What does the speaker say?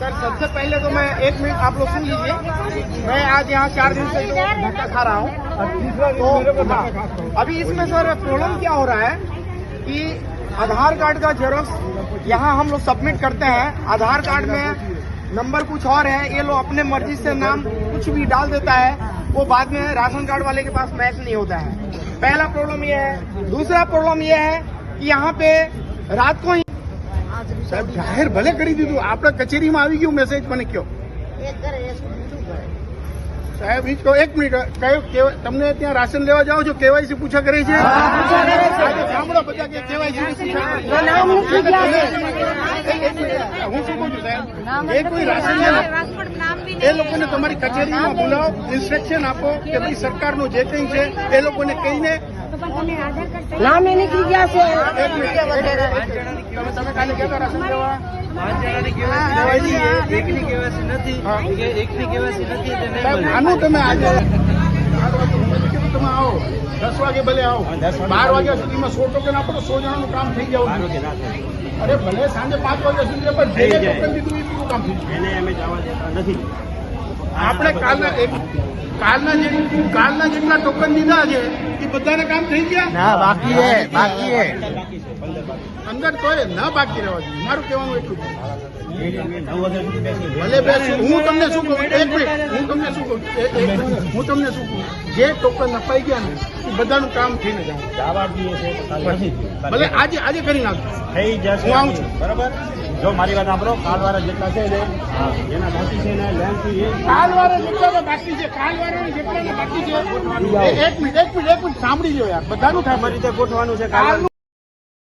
Sir सबसे पहले तो मैं एक मिनट आप लोग सुन लीजिए। मैं आज यहाँ चार दिन से धक्का खा रहा हूँ। तो हाँ, अभी इसमें सर प्रॉब्लम क्या हो रहा है कि आधार कार्ड का जेरोक्स यहाँ हम लोग सबमिट करते हैं। आधार कार्ड में नंबर कुछ और है। ये लोग अपने मर्ज़ी से नाम कुछ भी डाल देता है। वो बाद में राशन कार्ड वाले के पास मैच नहीं होता है। पहला प्रॉब्लम ये है। दूसरा प्रॉब्लम ये है कि यहाँ पे रात को ही સાહેબ જાહેર ભલે કરી દીધું આપણે કચેરીમાં આવી ગયું મેસેજ મને કયો. સાહેબ ઈ કહો એક મિનિટ કયો તમને ત્યાં રાશન લેવા જાઓ છો કેવાયસી પૂછા કરે છે? સાંભળો બધા કે કેવાયસી પૂછા કરે છે. હું શું કહું છું સાહેબ? એ કોઈ રાશન એ લોકોને તમારી કચેરીમાં બોલાવો ઇન્સ્ટ્રક્શન આપો કે ભાઈ સરકારનું જે કંઈ છે એ લોકોને કહીને નામ એ નીકળી ગયા છે. આનું તમે આજે તમે આવો દસ વાગે ભલે આવો બાર વાગ્યા સુધીમાં સો ટોકન આપો સો જણાનું કામ થઈ જવું અરે ભલે સાંજે પાંચ વાગ્યા સુધી પણ જે જે ટોકન દીધું એ કામ થઈ ગયું એને અમે જવા દેતા નથી આપણે કાલના એક કાલના જે કાલના જેટલા ટોકન દીધા છે બધાને કામ થઈ ગયા? ના બાકી હે બાકી હે. અંદર તો ન બાકી રહેવા જોઈએ. મારું કહેવાનું એટલું ભલે બેસું હું તમને શું કહું? એક મિનિટ. હું તમને શું કહું. હું તમને શું કહું? જે ટોકન અપાઈ ગયા ને એ બધાનું કામ થઈને જવા દઈએ છે કાલે. ભલે આજે આજે કરી નાખો થઈ જશે હું આવું છું. બરાબર? જો મારી વાત સાંભળો કાલવાળા જેટલા છે ને જેના બાકી છે ને લેન્થ એ. કાલવાળા બાકી છે કાલવાળાને જેટલા બાકી છે. એક મિનિટ એક મિનિટ એક મિનિટ સાંભળી લો યાર. બધાનું થાય મારી રીતે ગોઠવાનું છે કાલનું